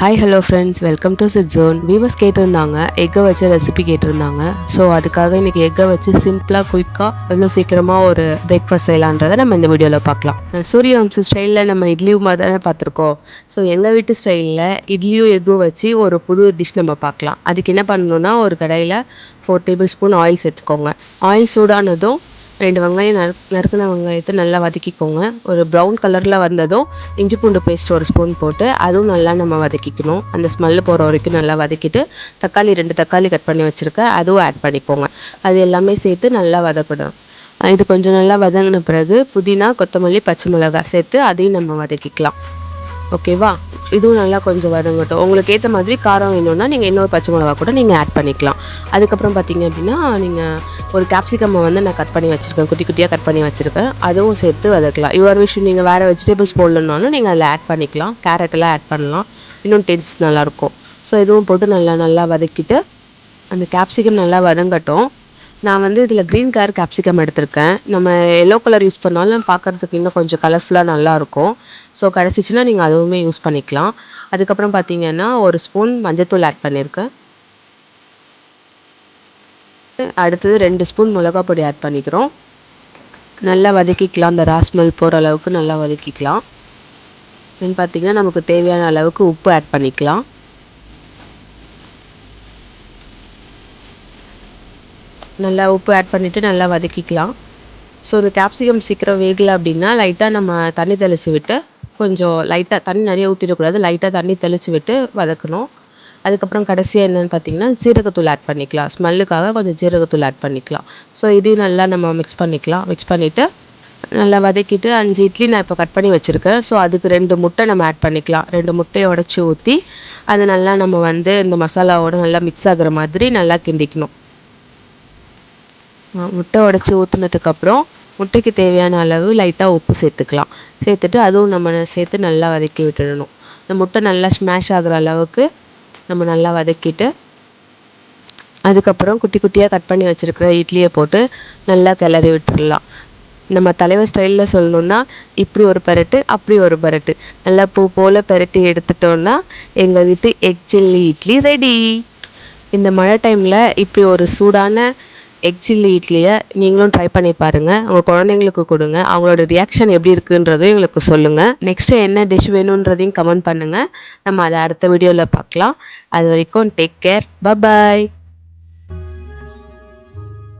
Hi hello friends welcome to chit ஜோன் viewers கேட்டிருந்தாங்க எக்கை வச்ச ரெசிபி கேட்டிருந்தாங்க. ஸோ அதுக்காக இன்றைக்கி எக்கை வச்சு சிம்பிளாக குயிக்காக எவ்வளோ சீக்கிரமாக ஒரு பிரேக்ஃபாஸ்ட் செய்யலான்றதை நம்ம இந்த வீடியோவில் பார்க்கலாம். சூரிய வம்ச ஸ்டைலில் நம்ம இட்லி உமா தானே பார்த்துருக்கோம். ஸோ எங்கள் வீட்டு ஸ்டைலில் இட்லியும் எக்கும் வச்சு ஒரு புது டிஷ் நம்ம பார்க்கலாம். அதுக்கு என்ன பண்ணணும்னா ஒரு கடையில் ஃபோர் டேபிள் ஸ்பூன் ஆயில் சேர்த்துக்கோங்க. ஆயில் சூடானதும் ரெண்டு வெங்காயம் நறு நறுக்கின வெங்காயத்தை நல்லா வதக்கிக்கோங்க. ஒரு ப்ரௌன் கலரில் வந்ததும் இஞ்சி பூண்டு பேஸ்ட் ஒரு ஸ்பூன் போட்டு அதுவும் நல்லா நம்ம வதக்கிக்கணும். அந்த ஸ்மெல்லு போகிற வரைக்கும் நல்லா வதக்கிட்டு தக்காளி ரெண்டு தக்காளி கட் பண்ணி வச்சுருக்கேன் அதுவும் ஆட் பண்ணிக்கோங்க. அது எல்லாமே சேர்த்து நல்லா வதக்கணும். இது கொஞ்சம் நல்லா வதங்கின பிறகு புதினா கொத்தமல்லி பச்சை மிளகாய் சேர்த்து அதையும் நம்ம வதக்கிக்கலாம். ஓகேவா இதுவும் நல்லா கொஞ்சம் வதங்கட்டும். உங்களுக்கு ஏற்ற மாதிரி காரம் வேணும்னா நீங்கள் இன்னொரு பச்சை மிளகா கூட நீங்கள் ஆட் பண்ணிக்கலாம். அதுக்கப்புறம் பார்த்தீங்க அப்படின்னா நீங்கள் ஒரு கேப்சிகம்மை வந்து நான் கட் பண்ணி வச்சுருக்கேன். குட்டி குட்டியாக கட் பண்ணி வச்சுருக்கேன். அதுவும் சேர்த்து வதக்கலாம். யுவர் விஷயம் நீங்கள் வேறு வெஜிடபிள்ஸ் போடலனாலும் நீங்கள் அதில் ஆட் பண்ணிக்கலாம். கேரட்டெல்லாம் ஆட் பண்ணலாம். இன்னும் டேஸ்ட் நல்லாயிருக்கும் ஸோ இதுவும் போட்டு நல்லா நல்லா வதக்கிட்டு அந்த கேப்சிகம் நல்லா வதங்கட்டும். நான் வந்து இதில் க்ரீன் கலர் கேப்சிகம் எடுத்திருக்கேன். நம்ம எல்லோ கலர் யூஸ் பண்ணாலும் பார்க்குறதுக்கு இன்னும் கொஞ்சம் கலர்ஃபுல்லாக நல்லாயிருக்கும் ஸோ கிடச்சிச்சின்னா நீங்கள் அதுவுமே யூஸ் பண்ணிக்கலாம். அதுக்கப்புறம் பார்த்தீங்கன்னா ஒரு ஸ்பூன் மஞ்சத்தூள் ஆட் பண்ணியிருக்கேன் அடுத்தது ரெண்டு ஸ்பூன் மிளகா பொடி ஆட் பண்ணிக்கிறோம். நல்லா வதக்கிக்கலாம். அந்த ராஸ்மல் போகிற அளவுக்கு நல்லா வதக்கிக்கலாம். தென் பார்த்திங்கன்னா நமக்கு தேவையான அளவுக்கு உப்பு ஆட் பண்ணிக்கலாம். நல்லா உப்பு ஆட் பண்ணிவிட்டு நல்லா வதக்கிக்கலாம். ஸோ இந்த கேப்சிகம் சீக்கிரம் வேகலை அப்படின்னா லைட்டாக நம்ம தண்ணி தெளித்து விட்டு கொஞ்சம் லைட்டாக தண்ணி நிறைய ஊற்றிடக்கூடாது லைட்டாக தண்ணி தெளித்து விட்டு வதக்கணும். அதுக்கப்புறம் கடைசியாக என்னென்னு பார்த்தீங்கன்னா ஜீரகத்தூள் ஆட் பண்ணிக்கலாம். ஸ்மெல்லுக்காக கொஞ்சம் ஜீரகத்தூள் ஆட் பண்ணிக்கலாம். ஸோ இதையும் நல்லா நம்ம மிக்ஸ் பண்ணிக்கலாம். மிக்ஸ் பண்ணிவிட்டு நல்லா வதக்கிட்டு அஞ்சு இட்லி நான் இப்போ கட் பண்ணி வச்சுருக்கேன். ஸோ அதுக்கு ரெண்டு முட்டை நம்ம ஆட் பண்ணிக்கலாம். ரெண்டு முட்டையை உடச்சி ஊற்றி அதை நல்லா நம்ம வந்து இந்த மசாலாவோட நல்லா மிக்ஸ் ஆகிற மாதிரி நல்லா கிண்டிக்கணும். முட்டை உடச்சி ஊற்றுனதுக்கப்புறம் முட்டைக்கு தேவையான அளவு லைட்டாக உப்பு சேர்த்துக்கலாம். சேர்த்துட்டு அதுவும் நம்ம சேர்த்து நல்லா வதக்கி விட்டுடணும். இந்த முட்டை நல்லா ஸ்மாஷ் ஆகிற அளவுக்கு நம்ம நல்லா வதக்கிட்டு அதுக்கப்புறம் குட்டி குட்டியாக கட் பண்ணி வச்சுருக்கிற இட்லியை போட்டு நல்லா கிளறி விட்டுடலாம். நம்ம தலைவர் ஸ்டைலில் சொல்லணுன்னா இப்படி ஒரு பரட்டு அப்படி ஒரு பரட்டு. நல்லா பூ போல் பரட்டி எடுத்துட்டோன்னா எங்கள் வீட்டு எக் சில்லி இட்லி ரெடி இந்த மழை டைமில் இப்படி ஒரு சூடான எக் சில்லி இட்லியை நீங்களும் ட்ரை பண்ணி பாருங்கள் உங்கள் குழந்தைங்களுக்கு கொடுங்க. அவங்களோட ரியாக்ஷன் எப்படி இருக்குன்றதும் எங்களுக்கு சொல்லுங்கள் நெக்ஸ்ட்டு என்ன டிஷ் வேணுன்றதையும் கமெண்ட் பண்ணுங்கள் நம்ம அதை அடுத்த வீடியோவில் பார்க்கலாம். அது வரைக்கும் டேக் கேர் பபாய்